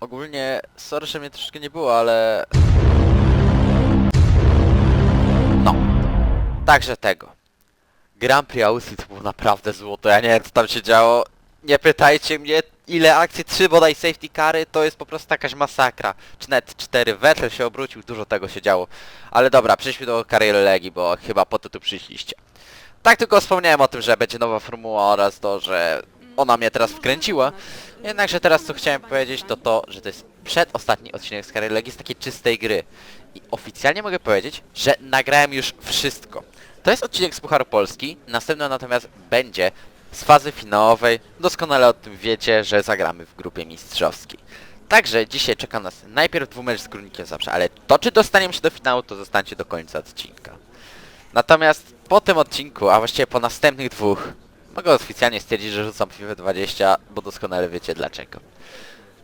Ogólnie, sorry, że mnie troszkę nie było, ale... No. Także tego. Grand Prix Austrii to było naprawdę złoto, ja nie wiem co tam się działo. Nie pytajcie mnie, ile akcji, trzy bodaj safety cary, to jest po prostu jakaś masakra. Czy nawet cztery, Vettel się obrócił, dużo tego się działo. Ale dobra, przejdźmy do kariery Legii, bo chyba po to tu przyszliście. Tak tylko wspomniałem o tym, że będzie nowa formuła oraz to, że ona mnie teraz wkręciła. Jednakże teraz co chciałem powiedzieć to to, że to jest przedostatni odcinek z kariery Legii z takiej czystej gry. I oficjalnie mogę powiedzieć, że nagrałem już wszystko. To jest odcinek z Pucharu Polski, następny natomiast będzie z fazy finałowej. Doskonale o tym wiecie, że zagramy w grupie mistrzowskiej. Także dzisiaj czeka nas najpierw dwumecz z Górnikiem zawsze, ale to czy dostaniemy się do finału, to zostańcie do końca odcinka. Natomiast po tym odcinku, a właściwie po następnych dwóch, mogę oficjalnie stwierdzić, że rzucam FIFA 20, bo doskonale wiecie dlaczego.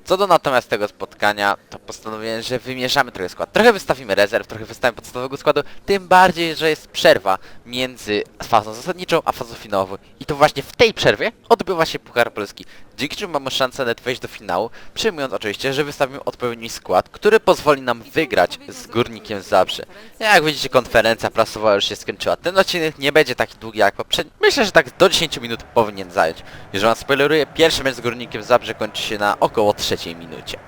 Co do natomiast tego spotkania, to postanowiłem, że wymierzamy trochę skład. Trochę wystawimy rezerw, trochę wystawimy podstawowego składu, tym bardziej, że jest przerwa między fazą zasadniczą a fazą finałową. I to właśnie w tej przerwie odbywa się Puchar Polski, dzięki czemu mamy szansę nawet wejść do finału, przyjmując oczywiście, że wystawimy odpowiedni skład, który pozwoli nam wygrać z Górnikiem Zabrze. Jak widzicie, konferencja prasowa już się skończyła. Ten odcinek nie będzie taki długi jak poprzedni. Myślę, że tak do 10 minut powinien zająć. Jeżeli wam spoileruję, pierwszy mecz z Górnikiem Zabrze kończy się na około trzeciej minucie.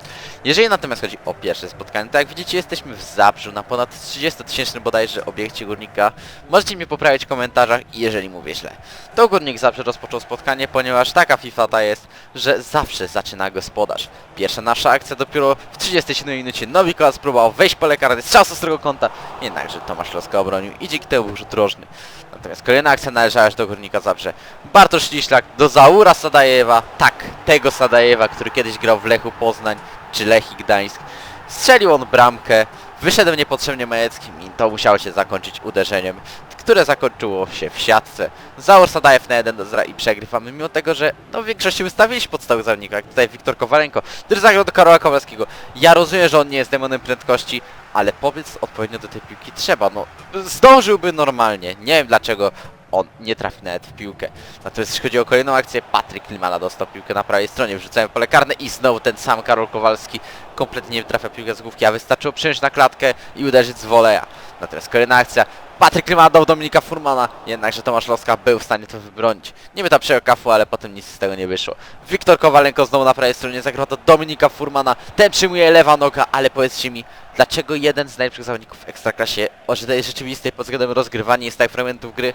Jeżeli natomiast chodzi o pierwsze spotkanie, to jak widzicie jesteśmy w Zabrzu na ponad 30-tysięcznym bodajże obiekcie Górnika. Możecie mnie poprawić w komentarzach, jeżeli mówię źle. To Górnik Zabrze rozpoczął spotkanie, ponieważ taka FIFA ta jest, że zawsze zaczyna gospodarz. Pierwsza nasza akcja dopiero w 37 minucie Nowikola spróbował wejść po lekarny z czasu ostrego kąta, jednakże Tomasz Loska obronił i dzięki temu rzut rożny. Natomiast kolejna akcja należała już do Górnika Zabrze. Bartosz Liślak do Zaura Sadajewa, tak, tego Sadajewa, który kiedyś grał w Lechu Poznań czy Lechii Gdańsk. Strzelił on bramkę, wyszedł niepotrzebnie Majeckim i to musiało się zakończyć uderzeniem, które zakończyło się w siatce. Zaur Sadajew na 1 do 0 i przegrywamy, mimo tego, że no w większości wystawiliśmy podstawowych zawodników, jak tutaj Wiktor Kowalenko, który zagrał do Karola Kowalskiego. Ja rozumiem, że on nie jest demonem prędkości, ale powiedz odpowiednio do tej piłki trzeba, no zdążyłby normalnie, nie wiem dlaczego on nie trafi nawet w piłkę. Natomiast jeśli chodzi o kolejną akcję, Patryk Klimala dostał piłkę na prawej stronie, wrzucają pole karne i znowu ten sam Karol Kowalski kompletnie nie trafia piłkę z główki, a wystarczyło przyjąć na klatkę i uderzyć z woleja. Natomiast kolejna akcja, Patryk Klimala dał Dominika Furmana, jednakże Tomasz Loska był w stanie to wybronić. Niby ta przejął kafu, ale potem nic z tego nie wyszło. Wiktor Kowalenko znowu na prawej stronie zagrał do Dominika Furmana, ten przyjmuje lewa noga, ale powiedzcie mi, dlaczego jeden z najlepszych zawodników w Ekstraklasie o rzeczywistej pod względem rozgrywania jest tak fragmentów gry,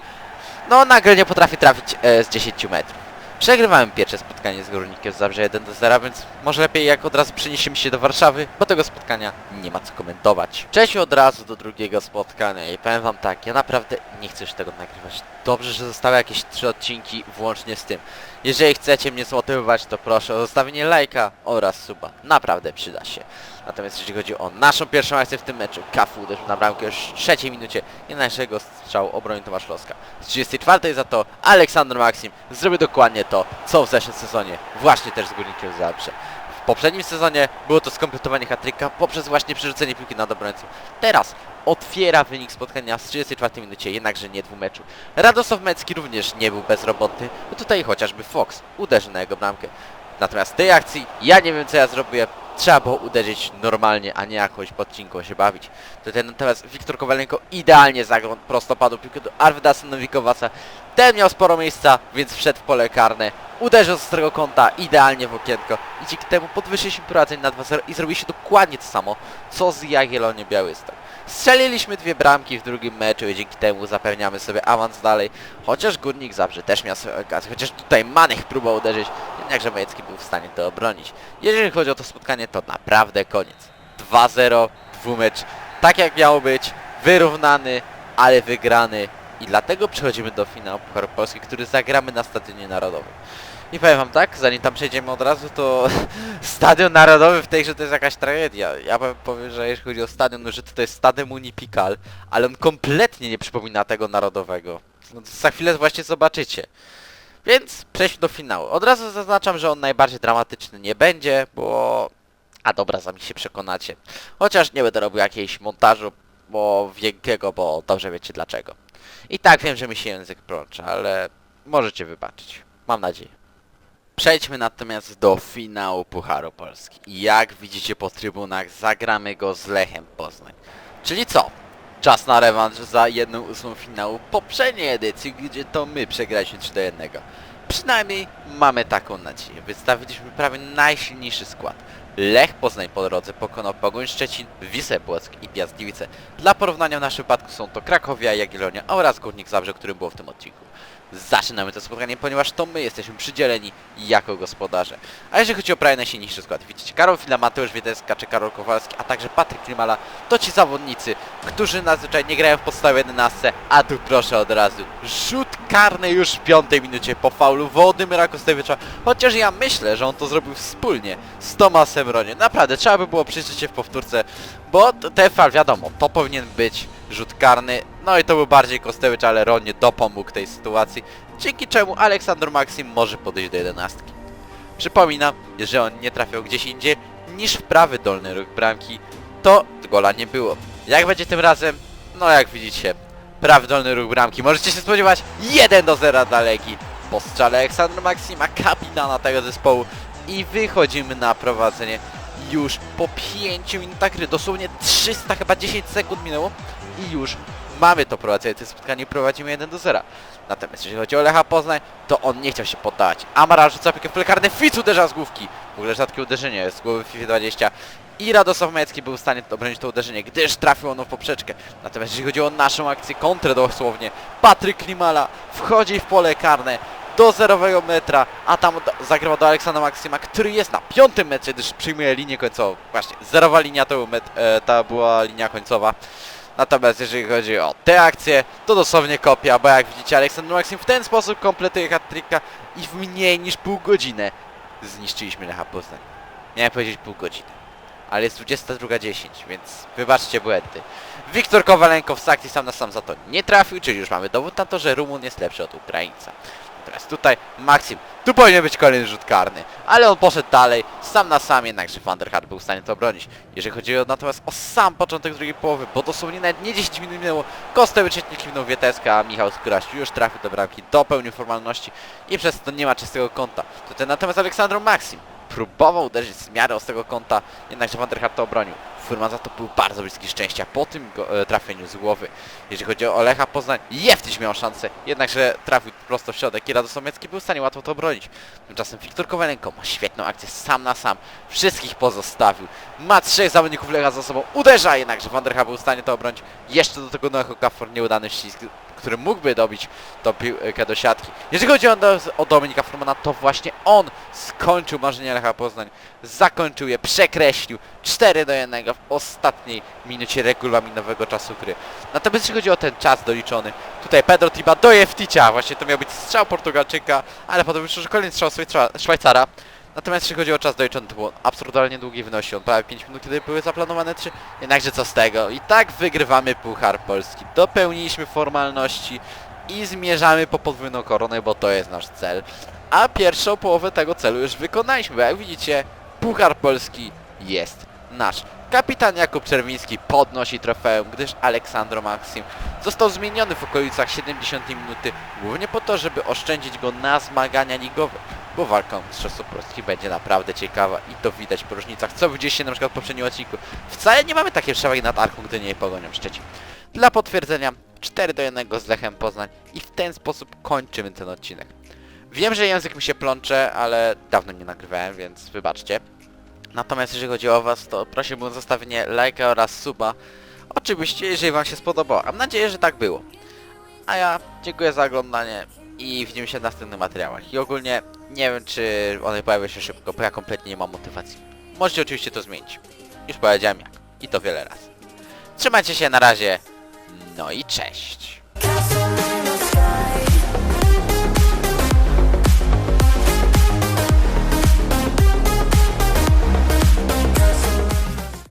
no nagle nie potrafi trafić e, z 10 metrów. Przegrywałem pierwsze spotkanie z Górnikiem Zabrze 1 do 0, więc może lepiej jak od razu przeniesiemy się do Warszawy, bo tego spotkania nie ma co komentować. Przejdźmy od razu do drugiego spotkania i powiem wam tak, ja naprawdę nie chcę już tego nagrywać. Dobrze, że zostały jakieś trzy odcinki włącznie z tym. Jeżeli chcecie mnie zmotywować, to proszę o zostawienie lajka oraz suba. Naprawdę przyda się. Natomiast jeśli chodzi o naszą pierwszą akcję w tym meczu, Kafu uderzył na bramkę już w trzeciej minucie i naszego strzału obronił Tomasz Loska. Z 34 za to Aleksander Maksim zrobił dokładnie to, co w zeszłym sezonie, właśnie też z Górnikiem Zabrze. W poprzednim sezonie było to skompletowanie hatryka poprzez właśnie przerzucenie piłki nad obrońcą. Teraz otwiera wynik spotkania w 34 minucie, jednakże nie dwumeczu. Radosław Mecki również nie był bezrobotny, bo tutaj chociażby Fox uderzył na jego bramkę. Natomiast tej akcji ja nie wiem co ja zrobię. Trzeba było uderzyć normalnie, a nie jakoś podcinką się bawić. Tutaj natomiast Wiktor Kowalenko idealnie zagrał prostopadł piłkę do Arvidasa Nowikowaca. Ten miał sporo miejsca, więc wszedł w pole karne. Uderzył z ostrego kąta idealnie w okienko i dzięki temu podwyższyliśmy prowadzenie na 2-0 i zrobiliśmy dokładnie to samo, co z Jagiellonie Białystok. Strzeliliśmy dwie bramki w drugim meczu i dzięki temu zapewniamy sobie awans dalej. Chociaż Górnik Zabrze też miał swoje okazje, chociaż tutaj Manech próbował uderzyć, jednakże Majecki był w stanie to obronić. Jeżeli chodzi o to spotkanie, to naprawdę koniec. 2-0, dwumecz, tak jak miało być, wyrównany, ale wygrany. I dlatego przechodzimy do finału Pucharu Polski, który zagramy na Stadionie Narodowym. I powiem wam tak, zanim tam przejdziemy od razu, to Stadion Narodowy w tej grze to jest jakaś tragedia. Ja powiem, że jeśli chodzi o stadion, no, że to jest Stadion Unipikal, ale on kompletnie nie przypomina tego narodowego. No, za chwilę właśnie zobaczycie. Więc przejdźmy do finału. Od razu zaznaczam, że on najbardziej dramatyczny nie będzie, bo... A dobra, sami się przekonacie. Chociaż nie będę robił jakiegoś montażu, bo wielkiego, bo dobrze wiecie dlaczego. I tak wiem, że mi się język plącze, ale możecie wybaczyć. Mam nadzieję. Przejdźmy natomiast do finału Pucharu Polski. Jak widzicie po trybunach, zagramy go z Lechem Poznań. Czyli co? Czas na rewanż za jedną ósmą finału poprzedniej edycji, gdzie to my przegraliśmy 3 do 1. Przynajmniej mamy taką nadzieję. Wystawiliśmy prawie najsilniejszy skład. Lech Poznań po drodze pokonał Pogoń Szczecin, Wisłę Płock i Piast Gliwice. Dla porównania w naszym wypadku są to Krakowia, Jagiellonia oraz Górnik Zabrze, który było w tym odcinku. Zaczynamy to spotkanie, ponieważ to my jesteśmy przydzieleni jako gospodarze. A jeżeli chodzi o prawie najsilniejszy skład, widzicie Karol Fila, Mateusz Wiedeska czy Karol Kowalski, a także Patryk Klimala, to ci zawodnicy, którzy nadzwyczaj nie grają w podstawie 11, a tu proszę od razu, rzut karny już w piątej minucie po faulu Władimira Kostewicza, chociaż ja myślę, że on to zrobił wspólnie z Tomasem Ronie. Naprawdę, trzeba by było przyjrzeć się w powtórce, bo t- ten faul, wiadomo, to powinien być rzut karny, no i to był bardziej Kostewicz, ale Ronie dopomógł tej sytuacji, dzięki czemu Aleksander Maksim może podejść do jedenastki. Przypominam, że on nie trafiał gdzieś indziej niż w prawy dolny róg bramki, to gola nie było. Jak będzie tym razem? No jak widzicie, prawy dolny róg bramki. Możecie się spodziewać 1 do 0 dla Legii. Po strzale Aleksandra Maksima, kapitana tego zespołu i wychodzimy na prowadzenie już po 5 minutach gry. Dosłownie 300 chyba 10 sekund minęło i już mamy to prowadzenie. To spotkanie prowadzimy 1 do 0. Natomiast jeżeli chodzi o Lecha Poznań, to on nie chciał się poddawać. Amara rzuca piłkę w pole karne, Fic uderza z główki. W ogóle rzadkie uderzenie z głowy FIFA 20. I Radosław Mecki był w stanie obronić to uderzenie, gdyż trafił ono w poprzeczkę. Natomiast jeżeli chodzi o naszą akcję, kontrę dosłownie, Patryk Klimala wchodzi w pole karne do zerowego metra, a tam zagrywa do Aleksandra Maksyma, który jest na piątym metrze, gdyż przyjmuje linię końcową. Właśnie, zerowa linia to, met, e, ta była linia końcowa. Natomiast jeżeli chodzi o te akcje, to dosłownie kopia, bo jak widzicie Aleksander Maksim w ten sposób kompletuje hat-tricka i w mniej niż pół godziny zniszczyliśmy Lecha Poznań. Miałem powiedzieć pół godziny, ale jest 22.10, więc wybaczcie błędy. Wiktor Kowalenko w akcji sam na sam za to nie trafił, czyli już mamy dowód na to, że Rumun jest lepszy od Ukraińca. Teraz tutaj Maksim, tu powinien być kolejny rzut karny, ale on poszedł dalej, sam na sam, jednakże Van der Hart był w stanie to obronić. Jeżeli chodzi o, natomiast o sam początek drugiej połowy, bo dosłownie nawet nie 10 minut minęło, Kostewicz nie kiwnął Wieteska, a Michał Skóraś już trafił do bramki, dopełnił formalności i przez to nie ma czystego kąta. Tutaj natomiast Aleksandro Maksim próbował uderzyć z miarę ostrego kąta, jednakże Van der Hart to obronił. Furman za to był bardzo bliski szczęścia po tym go, e, trafieniu z głowy. Jeżeli chodzi o Lecha Poznań, Jeftyś miał szansę, jednakże trafił prosto w środek i Radosław Miecki był w stanie łatwo to obronić. Tymczasem Wiktor Kowalenko ma świetną akcję sam na sam, wszystkich pozostawił. Ma trzech zawodników Lecha za sobą, uderza jednakże Van der Hart był w stanie to obronić. Jeszcze do tego Noecho Kafor nieudany ścisk, który mógłby dobić tą piłkę do siatki. Jeżeli chodzi o, o Dominika Furmana, to właśnie on skończył marzenie Lecha Poznań. Zakończył je, przekreślił 4 do 1 w ostatniej minucie regulaminowego czasu gry. Natomiast jeśli chodzi o ten czas doliczony, tutaj Pedro Tiba do Jefticia, właśnie to miał być strzał Portugalczyka, ale potem że kolejny strzał Szwajca- Szwajcara. Natomiast jeśli chodzi o czas doliczony, to było absurdalnie długi wynosi on prawie 5 minut, kiedy były zaplanowane 3. Jednakże co z tego? I tak wygrywamy Puchar Polski. Dopełniliśmy formalności i zmierzamy po podwójną koronę, bo to jest nasz cel. A pierwszą połowę tego celu już wykonaliśmy, bo jak widzicie, Puchar Polski jest nasz. Kapitan Jakub Czerwiński podnosi trofeum, gdyż Aleksandro Maksim został zmieniony w okolicach 70 minuty, głównie po to, żeby oszczędzić go na zmagania ligowe, bo walka o Mistrzostwo Polski będzie naprawdę ciekawa i to widać po różnicach, co widzieliście na przykład w poprzednim odcinku. Wcale nie mamy takiej przewagi nad Arką Gdynię i Pogonią Szczecin. Dla potwierdzenia 4 do 1 z Lechem Poznań i w ten sposób kończymy ten odcinek. Wiem, że język mi się plącze, ale dawno nie nagrywałem, więc wybaczcie. Natomiast jeżeli chodzi o Was, to prosiłbym o zostawienie lajka oraz suba. Oczywiście, jeżeli Wam się spodobało. Mam nadzieję, że tak było. A ja dziękuję za oglądanie i widzimy się w następnych materiałach. I ogólnie nie wiem, czy one pojawią się szybko, bo ja kompletnie nie mam motywacji. Możecie oczywiście to zmienić. Już powiedziałem jak. I to wiele razy. Trzymajcie się na razie. No i cześć.